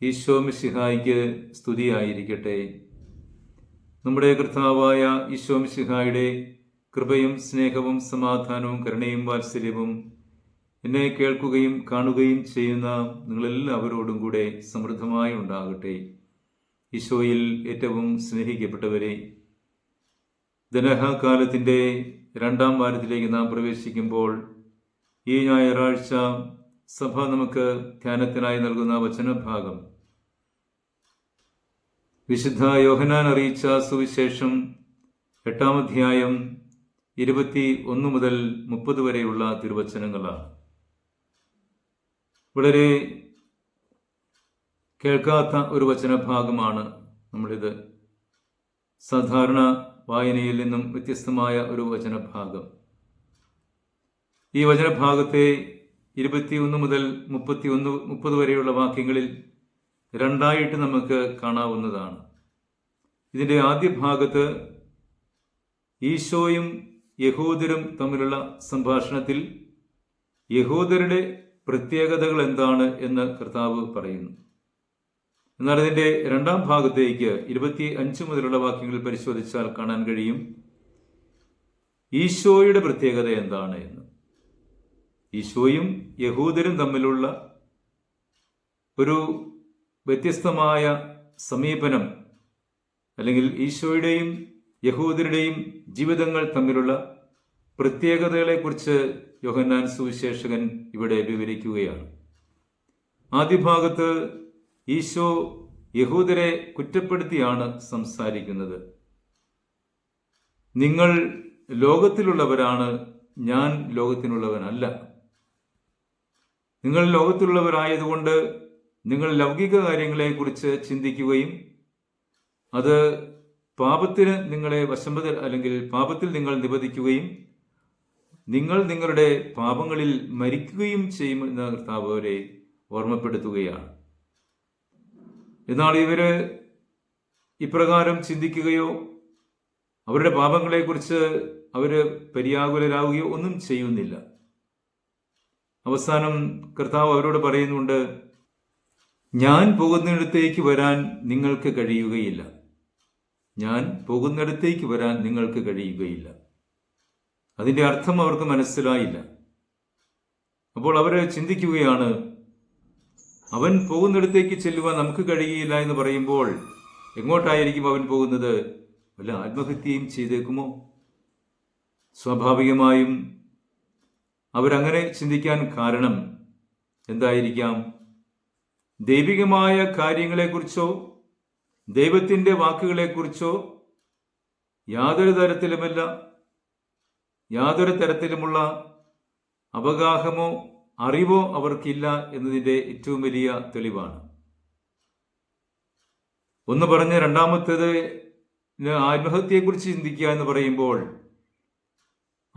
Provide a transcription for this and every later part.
ഈശോ മിശിഹായിക്ക് സ്തുതിയായിരിക്കട്ടെ. നമ്മുടെ കർത്താവായ ഈശോ മിശിഹായുടെ കൃപയും സ്നേഹവും സമാധാനവും കരുണയും വാത്സല്യവും എന്നെ കേൾക്കുകയും കാണുകയും ചെയ്യുന്ന നിങ്ങളെല്ലാവരോടും കൂടെ സമൃദ്ധമായി ഉണ്ടാകട്ടെ. ഈശോയിൽ ഏറ്റവും സ്നേഹിക്കപ്പെട്ടവരെ ദനഹകാലത്തിന്റെ രണ്ടാം വാരത്തിലേക്ക് നാം പ്രവേശിക്കുമ്പോൾ ഈ ഞായറാഴ്ച സഭ നമുക്ക് ധ്യാനത്തിനായി നൽകുന്ന വചനഭാഗം. വിശുദ്ധ യോഹനാൻ അറിയിച്ച സുവിശേഷം എട്ടാം അധ്യായം ഇരുപത്തി ഒന്ന് മുതൽ മുപ്പത് വരെയുള്ള തിരുവചനങ്ങളാണ്. വളരെ കേൾക്കാത്ത ഒരു വചനഭാഗമാണ് നമ്മളിത്. സാധാരണ വായനയിൽ നിന്നും വ്യത്യസ്തമായ ഒരു വചനഭാഗം. ഈ വചനഭാഗത്തെ ഇരുപത്തിയൊന്ന് മുതൽ മുപ്പത്തിയൊന്ന് മുപ്പത് വരെയുള്ള വാക്യങ്ങളിൽ രണ്ടായിട്ട് നമുക്ക് കാണാവുന്നതാണ്. ഇതിന്റെ ആദ്യ ഭാഗത്ത് ഈശോയും യഹൂദരും തമ്മിലുള്ള സംഭാഷണത്തിൽ യഹൂദരുടെ പ്രത്യേകതകൾ എന്താണ് എന്ന് കർത്താവ് പറയുന്നു. എന്നാൽ ഇതിന്റെ രണ്ടാം ഭാഗത്തേക്ക് ഇരുപത്തി അഞ്ച് മുതലുള്ള വാക്യങ്ങൾ പരിശോധിച്ചാൽ കാണാൻ കഴിയും. ഈശോയുടെ പ്രത്യേകത എന്താണ് എന്ന്. ഈശോയും യഹൂദരും തമ്മിലുള്ള ഒരു വ്യത്യസ്തമായ സമീപനം അല്ലെങ്കിൽ ഈശോയുടെയും യഹൂദരുടെയും ജീവിതങ്ങൾ തമ്മിലുള്ള പ്രത്യേകതകളെക്കുറിച്ച് യോഹന്നാൻ സുവിശേഷകൻ ഇവിടെ വിവരിക്കുകയാണ്. ആദ്യ ഭാഗത്ത് ഈശോ യഹൂദരെ കുറ്റപ്പെടുത്തിയാണ് സംസാരിക്കുന്നത്. നിങ്ങൾ ലോകത്തിലുള്ളവരാണ് ഞാൻ ലോകത്തിനുള്ളവനല്ല. നിങ്ങൾ ലോകത്തിലുള്ളവരായതുകൊണ്ട് നിങ്ങൾ ലൗകിക കാര്യങ്ങളെക്കുറിച്ച് ചിന്തിക്കുകയും അത് പാപത്തിന് നിങ്ങളെ വശംബത അല്ലെങ്കിൽ പാപത്തിൽ നിങ്ങൾ നിബന്ധിക്കുകയും നിങ്ങൾ നിങ്ങളുടെ പാപങ്ങളിൽ മരിക്കുകയും ചെയ്യുമെന്ന കർത്താവ് അവരെ ഓർമ്മപ്പെടുത്തുകയാണ്. എന്നാൽ ഇവർ ഇപ്രകാരം ചിന്തിക്കുകയോ അവരുടെ പാപങ്ങളെക്കുറിച്ച് അവർ പര്യാകുലരാകുകയോ ഒന്നും ചെയ്യുന്നില്ല. അവസാനം കർത്താവ് അവരോട് പറയുന്നുണ്ട് ഞാൻ പോകുന്നിടത്തേക്ക് വരാൻ നിങ്ങൾക്ക് കഴിയുകയില്ല. ഞാൻ പോകുന്നിടത്തേക്ക് വരാൻ നിങ്ങൾക്ക് കഴിയുകയില്ല. അതിന്റെ അർത്ഥം അവർക്ക് മനസ്സിലായില്ല. അപ്പോൾ അവർ ചിന്തിക്കുകയാണ് അവൻ പോകുന്നിടത്തേക്ക് ചെല്ലുവാൻ നമുക്ക് കഴിയുകയില്ല എന്ന് പറയുമ്പോൾ എങ്ങോട്ടായിരിക്കും അവൻ പോകുന്നത്? വല്ല ആത്മഹത്യയും ചെയ്തേക്കുമോ? സ്വാഭാവികമായും അവരങ്ങനെ ചിന്തിക്കാൻ കാരണം എന്തായിരിക്കാം? ദൈവികമായ കാര്യങ്ങളെക്കുറിച്ചോ ദൈവത്തിന്റെ വാക്കുകളെക്കുറിച്ചോ യാതൊരു തരത്തിലുമല്ല യാതൊരു തരത്തിലുമുള്ള അവഗാഹമോ അറിവോ അവർക്കില്ല എന്നതിന്റെ ഏറ്റവും വലിയ തെളിവാണ്. ഒന്ന് പറഞ്ഞ് രണ്ടാമത്തേത് ആത്മഹത്യയെക്കുറിച്ച് ചിന്തിക്കുക എന്ന് പറയുമ്പോൾ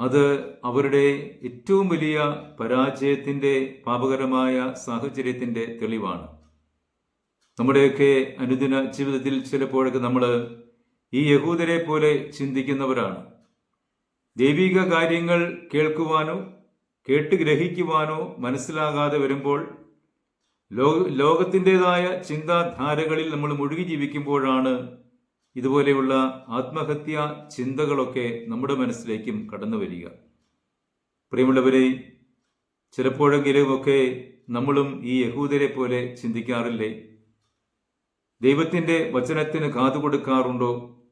അത് അവരുടെ ഏറ്റവും വലിയ പരാജയത്തിന്റെ പാപകരമായ സാഹചര്യത്തിന്റെ തെളിവാണ്. നമ്മുടെയൊക്കെ അനുദിന ജീവിതത്തിൽ ചിലപ്പോഴൊക്കെ നമ്മൾ ഈ യഹൂദരെ പോലെ ചിന്തിക്കുന്നവരാണ്. ദൈവിക കാര്യങ്ങൾ കേൾക്കുവാനോ കേട്ട് ഗ്രഹിക്കുവാനോ മനസ്സിലാകാതെ വരുമ്പോൾ ലോക ലോകത്തിന്റെതായ ചിന്താധാരകളിൽ നമ്മൾ മുഴുകി ജീവിക്കുമ്പോഴാണ് ഇതുപോലെയുള്ള ആത്മഹത്യ ചിന്തകളൊക്കെ നമ്മുടെ മനസ്സിലേക്കും കടന്നു വരിക. പ്രിയമുള്ളവരെ ചിലപ്പോഴെങ്കിലുമൊക്കെ നമ്മളും ഈ യഹൂദരെ പോലെ ചിന്തിക്കാറില്ലേ? ദൈവത്തിന്റെ വചനത്തിന് കാതു കൊടുക്കാറുണ്ടോ?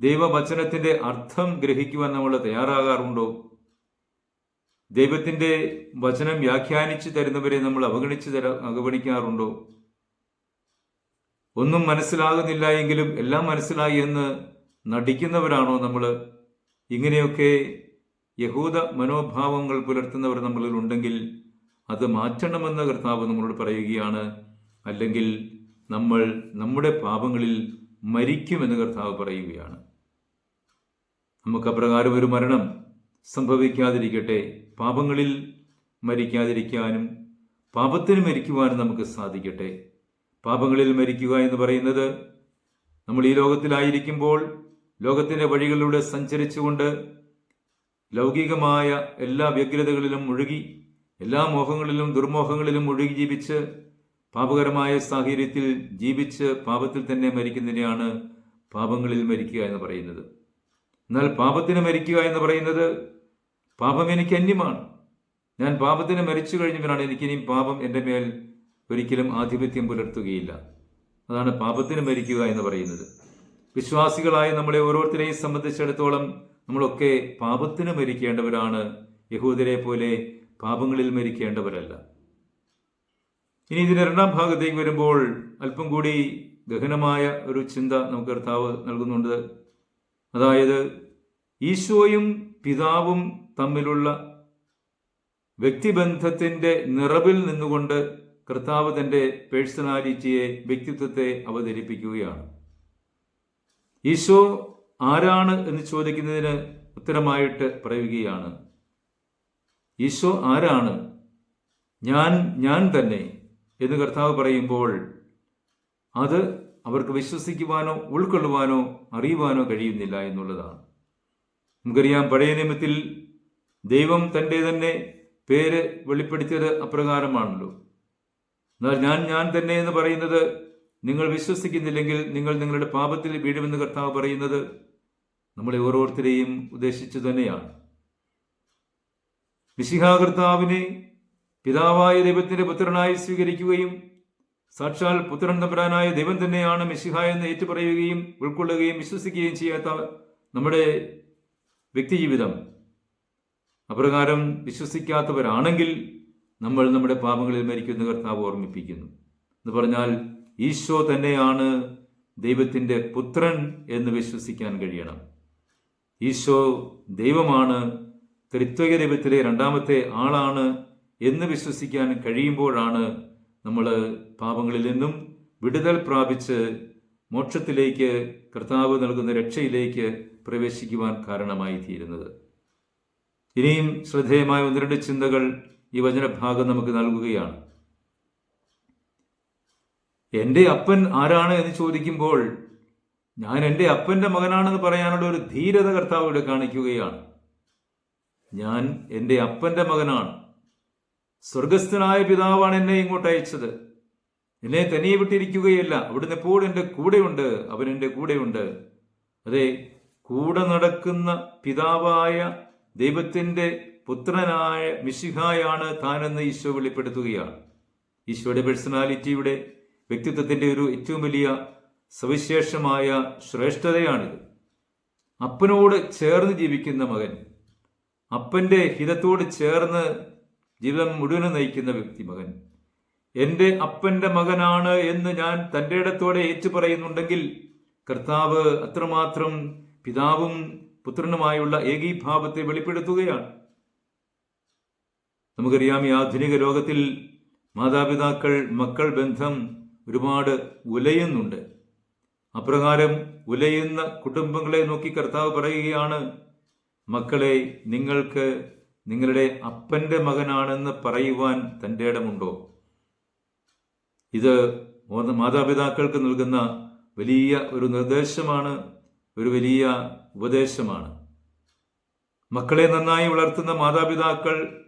ദൈവവചനത്തിന്റെ അർത്ഥം ഗ്രഹിക്കുവാൻ നമ്മൾ തയ്യാറാകാറുണ്ടോ? ദൈവത്തിന്റെ വചനം വ്യാഖ്യാനിച്ചു തരുന്നവരെ നമ്മൾ അവഗണിച്ച് അവഗണിക്കാറുണ്ടോ? ഒന്നും മനസ്സിലാകുന്നില്ല എങ്കിലും എല്ലാം മനസ്സിലായി എന്ന് നടിക്കുന്നവരാണോ നമ്മൾ? ഇങ്ങനെയൊക്കെ യഹൂദ മനോഭാവങ്ങൾ പുലർത്തുന്നവർ നമ്മളിൽ ഉണ്ടെങ്കിൽ അത് മാറ്റണമെന്ന് കർത്താവ് നമ്മളോട് പറയുകയാണ്. അല്ലെങ്കിൽ നമ്മൾ നമ്മുടെ പാപങ്ങളിൽ മരിക്കുമെന്ന് കർത്താവ് പറയുകയാണ്. നമുക്ക് അപ്രകാരം ഒരു മരണം സംഭവിക്കാതിരിക്കട്ടെ. പാപങ്ങളിൽ മരിക്കാതിരിക്കാനും പാപത്തിന് മരിക്കുവാനും നമുക്ക് സാധിക്കട്ടെ. പാപങ്ങളിൽ മരിക്കുക എന്ന് പറയുന്നത് നമ്മൾ ഈ ലോകത്തിലായിരിക്കുമ്പോൾ ലോകത്തിന്റെ വഴികളിലൂടെ സഞ്ചരിച്ചുകൊണ്ട് ലൗകികമായ എല്ലാ വ്യഗ്രതകളിലും മുഴുകി എല്ലാ മോഹങ്ങളിലും ദുർമോഹങ്ങളിലും മുഴുകി ജീവിച്ച് പാപകരമായ സാഹചര്യത്തിൽ ജീവിച്ച് പാപത്തിൽ തന്നെ മരിക്കുന്നതിനെയാണ് പാപങ്ങളിൽ മരിക്കുക എന്ന് പറയുന്നത്. എന്നാൽ പാപത്തിന് മരിക്കുക എന്ന് പറയുന്നത് പാപം എനിക്ക് അന്യമാണ്. ഞാൻ പാപത്തിന് മരിച്ചു കഴിഞ്ഞവരാണ് എനിക്കിനിയും പാപം എന്റെ മേൽ ഒരിക്കലും ആധിപത്യം പുലർത്തുകയില്ല. അതാണ് പാപത്തിന് മരിക്കുക എന്ന് പറയുന്നത്. വിശ്വാസികളായ നമ്മളെ ഓരോരുത്തരെയും സംബന്ധിച്ചിടത്തോളം നമ്മളൊക്കെ പാപത്തിന് മരിക്കേണ്ടവരാണ്. യഹൂദരെ പോലെ പാപങ്ങളിൽ മരിക്കേണ്ടവരല്ല. ഇനി ഇതിന്റെ രണ്ടാം ഭാഗത്തേക്ക് വരുമ്പോൾ അല്പം കൂടി ഗഹനമായ ഒരു ചിന്ത നമുക്ക് കർത്താവ് നൽകുന്നുണ്ട്. അതായത് ഈശോയും പിതാവും തമ്മിലുള്ള വ്യക്തിബന്ധത്തിന്റെ നിറവിൽ നിന്നുകൊണ്ട് കർത്താവ് തന്റെ പേഴ്സണാലിറ്റിയെ വ്യക്തിത്വത്തെ അവതരിപ്പിക്കുകയാണ്. ഈശോ ആരാണ് എന്ന് ചോദിക്കുന്നതിന് ഉത്തരമായിട്ട് പറയുകയാണ് ഈശോ ആരാണ്? ഞാൻ ഞാൻ തന്നെ. എന്ന് കർത്താവ് പറയുമ്പോൾ അത് അവർക്ക് വിശ്വസിക്കുവാനോ ഉൾക്കൊള്ളുവാനോ അറിയുവാനോ കഴിയുന്നില്ല എന്നുള്ളതാണ്. നമുക്കറിയാം പഴയ നിയമത്തിൽ ദൈവം തന്റെ തന്നെ പേര് വെളിപ്പെടുത്തിയത് അപ്രകാരമാണല്ലോ. എന്നാൽ ഞാൻ ഞാൻ തന്നെ എന്ന് പറയുന്നത് നിങ്ങൾ വിശ്വസിക്കുന്നില്ലെങ്കിൽ നിങ്ങൾ നിങ്ങളുടെ പാപത്തിൽ വീഴുമെന്ന് കർത്താവ് പറയുന്നത് നമ്മളെ ഓരോരുത്തരെയും ഉദ്ദേശിച്ചു തന്നെയാണ്. വിശിഹാ കർത്താവിനെ പിതാവായ ദൈവത്തിന്റെ പുത്രനായി സ്വീകരിക്കുകയും സാക്ഷാൽ പുത്രൻ തമ്പരാനായ ദൈവം തന്നെയാണ് മിശിഹ എന്ന് ഏറ്റുപറയുകയും ഉൾക്കൊള്ളുകയും വിശ്വസിക്കുകയും ചെയ്യാത്ത നമ്മുടെ വ്യക്തിജീവിതം. അപ്രകാരം വിശ്വസിക്കാത്തവരാണെങ്കിൽ നമ്മൾ നമ്മുടെ പാപങ്ങളിൽ മരിക്കുന്ന കർത്താവ് ഓർമ്മിപ്പിക്കുന്നു. എന്ന് പറഞ്ഞാൽ ഈശോ തന്നെയാണ് ദൈവത്തിന്റെ പുത്രൻ എന്ന് വിശ്വസിക്കാൻ കഴിയണം. ഈശോ ദൈവമാണ് ത്രിത്വക ദൈവത്തിലെ രണ്ടാമത്തെ ആളാണ് എന്ന് വിശ്വസിക്കാൻ കഴിയുമ്പോഴാണ് നമ്മൾ പാപങ്ങളിൽ നിന്നും വിടുതൽ പ്രാപിച്ച് മോക്ഷത്തിലേക്ക് കർത്താവ് നൽകുന്ന രക്ഷയിലേക്ക് പ്രവേശിക്കുവാൻ കാരണമായി തീരുന്നത് ഇനിയും ശ്രദ്ധേയമായ ഒന്ന് രണ്ട് ചിന്തകൾ ഈ വചനഭാഗം നമുക്ക് നൽകുകയാണ്. എന്റെ അപ്പൻ ആരാണ് എന്ന് ചോദിക്കുമ്പോൾ ഞാൻ എന്റെ അപ്പന്റെ മകനാണെന്ന് പറയാനുള്ള ഒരു ധീരത കർത്താവ് ഇവിടെ കാണിക്കുകയാണ്. ഞാൻ എന്റെ അപ്പന്റെ മകനാണ്. സ്വർഗസ്ഥനായ പിതാവാണ് എന്നെ ഇങ്ങോട്ട് അയച്ചത്. എന്നെ തനിയെ വിട്ടിരിക്കുകയല്ല. അവിടുന്ന് എപ്പോഴും എന്റെ കൂടെയുണ്ട്? അവൻ എന്റെ കൂടെയുണ്ട്. അതെ കൂടെ നടക്കുന്ന പിതാവായ ദൈവത്തിന്റെ പുത്രനായ മിശിഹായാണ് താനെന്ന് ഈശോ വെളിപ്പെടുത്തുകയാണ്. ഈശോയുടെ പേഴ്സണാലിറ്റിയുടെ വ്യക്തിത്വത്തിന്റെ ഒരു ഏറ്റവും വലിയ സവിശേഷമായ ശ്രേഷ്ഠതയാണിത്. അപ്പനോട് ചേർന്ന് ജീവിക്കുന്ന മകൻ അപ്പന്റെ ഹിതത്തോട് ചേർന്ന് ജീവിതം മുഴുവനും നയിക്കുന്ന വ്യക്തി മകൻ. എന്റെ അപ്പന്റെ മകനാണ് എന്ന് ഞാൻ തന്റെ ഇടത്തോടെ ഏറ്റു പറയുന്നുണ്ടെങ്കിൽ കർത്താവ് അത്രമാത്രം പിതാവും പുത്രനുമായുള്ള ഏകീഭാവത്തെ വെളിപ്പെടുത്തുകയാണ്. നമുക്കറിയാം ഈ ആധുനിക ലോകത്തിൽ മാതാപിതാക്കൾ മക്കൾ ബന്ധം ഒരുപാട് ഉലയുന്നുണ്ട്. അപ്രകാരം ഉലയുന്ന കുടുംബങ്ങളെ നോക്കി കർത്താവ് പറയുകയാണ് മക്കളെ നിങ്ങൾക്ക് നിങ്ങളുടെ അപ്പന്റെ മകനാണെന്ന് പറയുവാൻ തന്റെ ഇടമുണ്ടോ? ഇത് മാതാപിതാക്കൾക്ക് നൽകുന്ന വലിയ ഒരു നിർദ്ദേശമാണ് ഒരു വലിയ ഉപദേശമാണ്. മക്കളെ നന്നായി വളർത്തുന്ന മാതാപിതാക്കൾ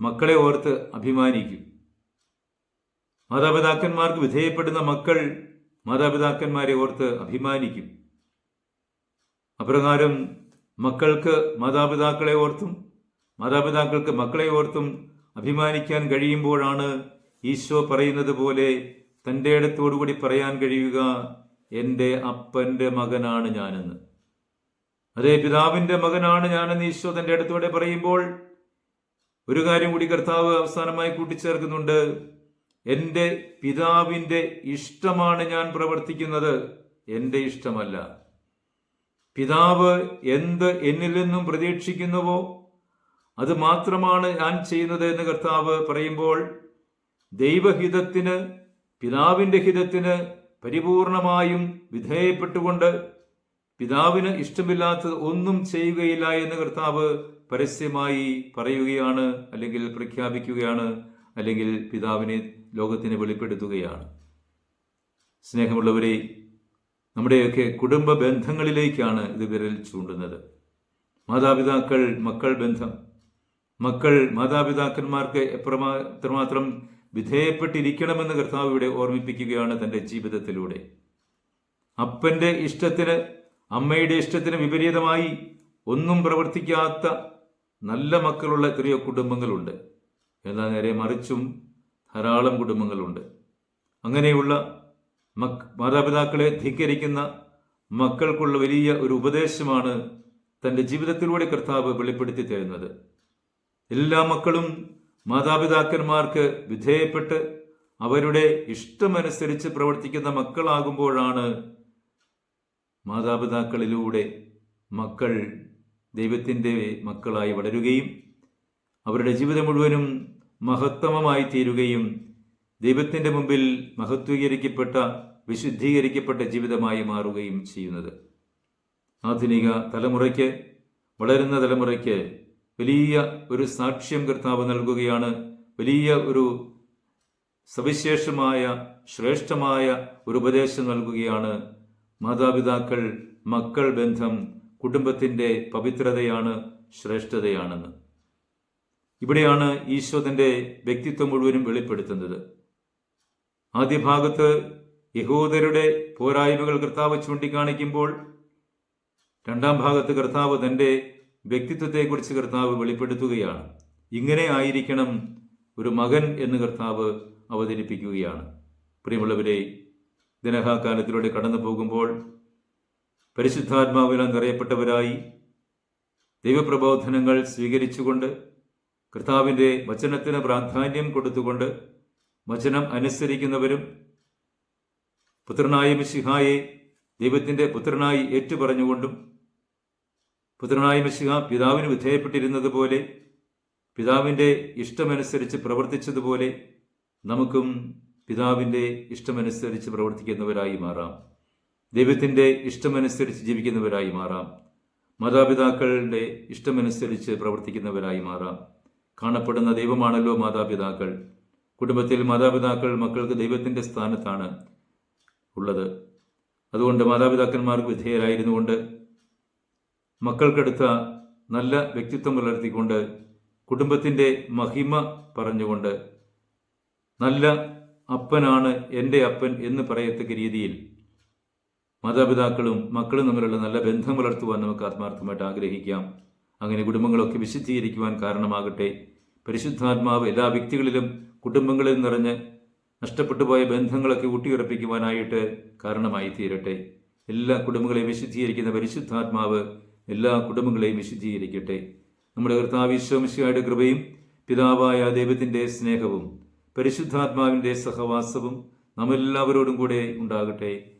മക്കളെ ഓർത്ത് അഭിമാനിക്കും. മാതാപിതാക്കന്മാർക്ക് വിധേയപ്പെടുന്ന മക്കൾ മാതാപിതാക്കന്മാരെ ഓർത്ത് അഭിമാനിക്കും. അപ്രകാരം മക്കൾക്ക് മാതാപിതാക്കളെ ഓർത്തും മാതാപിതാക്കൾക്ക് മക്കളെ ഓർത്തും അഭിമാനിക്കാൻ കഴിയുമ്പോഴാണ് ഈശോ പറയുന്നത് പോലെ തന്റെ ഇടത്തോടുകൂടി പറയാൻ കഴിയുക എന്റെ അപ്പന്റെ മകനാണ് ഞാനെന്ന്. അതേ പിതാവിന്റെ മകനാണ് ഞാനെന്ന് ഈശോ തന്റെ അടുത്തോടെ പറയുമ്പോൾ ഒരു കാര്യം കൂടി കർത്താവ് അവസാനമായി കൂട്ടിച്ചേർക്കുന്നുണ്ട്. എന്റെ പിതാവിന്റെ ഇഷ്ടമാണ് ഞാൻ പ്രവർത്തിക്കുന്നത്. എന്റെ ഇഷ്ടമല്ല. പിതാവ് എന്ത് എന്നിൽ നിന്നും പ്രതീക്ഷിക്കുന്നുവോ അത് മാത്രമാണ് ഞാൻ ചെയ്യുന്നത് എന്ന് കർത്താവ് പറയുമ്പോൾ ദൈവഹിതത്തിന് പിതാവിന്റെ ഹിതത്തിന് പരിപൂർണമായും വിധേയപ്പെട്ടുകൊണ്ട് പിതാവിന് ഇഷ്ടമില്ലാത്തത് ഒന്നും ചെയ്യുകയില്ല എന്ന് കർത്താവ് പരസ്യമായി പറയുകയാണ് അല്ലെങ്കിൽ പ്രഖ്യാപിക്കുകയാണ് അല്ലെങ്കിൽ പിതാവിനെ ലോകത്തിന് വെളിപ്പെടുത്തുകയാണ്. സ്നേഹമുള്ളവരെ നമ്മുടെയൊക്കെ കുടുംബ ബന്ധങ്ങളിലേക്കാണ് ഇത് വിരൽ ചൂണ്ടുന്നത്. മാതാപിതാക്കൾ മക്കൾ ബന്ധം. മക്കൾ മാതാപിതാക്കന്മാർക്ക് എത്രമാ എത്രമാത്രം വിധേയപ്പെട്ടിരിക്കണമെന്ന് കർത്താവ് ഇവിടെ ഓർമ്മിപ്പിക്കുകയാണ് തന്റെ ജീവിതത്തിലൂടെ. അപ്പന്റെ ഇഷ്ടത്തിന് അമ്മയുടെ ഇഷ്ടത്തിന് വിപരീതമായി ഒന്നും പ്രവർത്തിക്കാത്ത നല്ല മക്കളുള്ള എത്രയോ കുടുംബങ്ങളുണ്ട്. എന്നാൽ നേരെ മറിച്ചും ധാരാളം കുടുംബങ്ങളുണ്ട്. അങ്ങനെയുള്ള മക് മാതാപിതാക്കളെ ധിക്കരിക്കുന്ന മക്കൾക്കുള്ള വലിയ ഒരു ഉപദേശമാണ് തന്റെ ജീവിതത്തിലൂടെ കർത്താവ് വെളിപ്പെടുത്തി തരുന്നത്. എല്ലാ മക്കളും മാതാപിതാക്കന്മാർക്ക് വിധേയപ്പെട്ട് അവരുടെ ഇഷ്ടമനുസരിച്ച് പ്രവർത്തിക്കുന്ന മക്കളാകുമ്പോഴാണ് മാതാപിതാക്കളിലൂടെ മക്കൾ ദൈവത്തിന്റെ മക്കളായി വളരുകയും അവരുടെ ജീവിതം മുഴുവനും മഹത്തമമായി തീരുകയും ദൈവത്തിന്റെ മുമ്പിൽ മഹത്വീകരിക്കപ്പെട്ട വിശുദ്ധീകരിക്കപ്പെട്ട ജീവിതമായി മാറുകയും ചെയ്യുന്നത്. ആധുനിക തലമുറയ്ക്ക് വളരുന്ന തലമുറയ്ക്ക് വലിയ ഒരു സാക്ഷ്യം കർത്താവ് നൽകുകയാണ്. വലിയ ഒരു സവിശേഷമായ ശ്രേഷ്ഠമായ ഒരു ഉപദേശം നൽകുകയാണ് മാതാപിതാക്കൾ മക്കൾ ബന്ധം കുടുംബത്തിന്റെ പവിത്രതയാണ് ശ്രേഷ്ഠതയാണെന്ന്. ഇവിടെയാണ് ഈശോ വ്യക്തിത്വം മുഴുവനും വെളിപ്പെടുത്തുന്നത്. ആദ്യ ഭാഗത്ത് യഹൂദരുടെ പോരായ്മകൾ കർത്താവ് ചൂണ്ടിക്കാണിക്കുമ്പോൾ രണ്ടാം ഭാഗത്ത് കർത്താവ് തന്റെ വ്യക്തിത്വത്തെക്കുറിച്ച് കർത്താവ് വെളിപ്പെടുത്തുകയാണ്. ഇങ്ങനെ ആയിരിക്കണം ഒരു മകൻ എന്ന് കർത്താവ് അവതരിപ്പിക്കുകയാണ്. പ്രിയമുള്ളവരെ ദിനഹാകാലത്തിലൂടെ കടന്നു പോകുമ്പോൾ പരിശുദ്ധാത്മാവിനാൽ നിറയപ്പെട്ടവരായി ദൈവപ്രബോധനങ്ങൾ സ്വീകരിച്ചുകൊണ്ട് കർത്താവിന്റെ വചനത്തിന് പ്രാധാന്യം കൊടുത്തുകൊണ്ട് വചനം അനുസരിക്കുന്നവരും പുത്രനായ മിശിഹായെ ദൈവത്തിന്റെ പുത്രനായി ഏറ്റുപറഞ്ഞുകൊണ്ടും പുത്രനായ മിശിഹ പിതാവിന് വിധേയപ്പെട്ടിരുന്നത് പോലെ പിതാവിന്റെ ഇഷ്ടമനുസരിച്ച് പ്രവർത്തിച്ചതുപോലെ നമുക്കും പിതാവിന്റെ ഇഷ്ടമനുസരിച്ച് പ്രവർത്തിക്കുന്നവരായി മാറാം. ദൈവത്തിന്റെ ഇഷ്ടമനുസരിച്ച് ജീവിക്കുന്നവരായി മാറാം. മാതാപിതാക്കളുടെ ഇഷ്ടമനുസരിച്ച് പ്രവർത്തിക്കുന്നവരായി മാറാം. കാണപ്പെടുന്ന ദൈവമാണല്ലോ മാതാപിതാക്കൾ. കുടുംബത്തിൽ മാതാപിതാക്കൾ മക്കൾക്ക് ദൈവത്തിന്റെ സ്ഥാനത്താണ് ഉള്ളത്. അതുകൊണ്ട് മാതാപിതാക്കന്മാർക്ക് വിധേയരായിരുന്നുകൊണ്ട് മക്കൾക്കെടുത്ത നല്ല വ്യക്തിത്വം പുലർത്തിക്കൊണ്ട് കുടുംബത്തിന്റെ മഹിമ പറഞ്ഞുകൊണ്ട് നല്ല അപ്പനാണ് എന്റെ അപ്പൻ എന്ന് പറയത്തക്ക രീതിയിൽ മാതാപിതാക്കളും മക്കളും തമ്മിലുള്ള നല്ല ബന്ധം പുലർത്തുവാൻ നമുക്ക് ആത്മാർത്ഥമായിട്ട് ആഗ്രഹിക്കാം. അങ്ങനെ കുടുംബങ്ങളൊക്കെ വിശുദ്ധീകരിക്കുവാൻ കാരണമാകട്ടെ. പരിശുദ്ധാത്മാവ് എല്ലാ വ്യക്തികളിലും കുടുംബങ്ങളിൽ നിറഞ്ഞ് നഷ്ടപ്പെട്ടു പോയ ബന്ധങ്ങളൊക്കെ ഊട്ടിയുറപ്പിക്കുവാനായിട്ട് കാരണമായി തീരട്ടെ എല്ലാ കുടുംബങ്ങളെയും വിശുദ്ധീകരിക്കുന്ന പരിശുദ്ധാത്മാവ് എല്ലാ കുടുംബങ്ങളെയും വിശുദ്ധീകരിക്കട്ടെ. നമ്മുടെ കർത്താവിശ്വമിശയുടെ കൃപയും പിതാവായ ദൈവത്തിന്റെ സ്നേഹവും പരിശുദ്ധാത്മാവിന്റെ സഹവാസവും നമ്മെല്ലാവരോടും കൂടെ ഉണ്ടാകട്ടെ.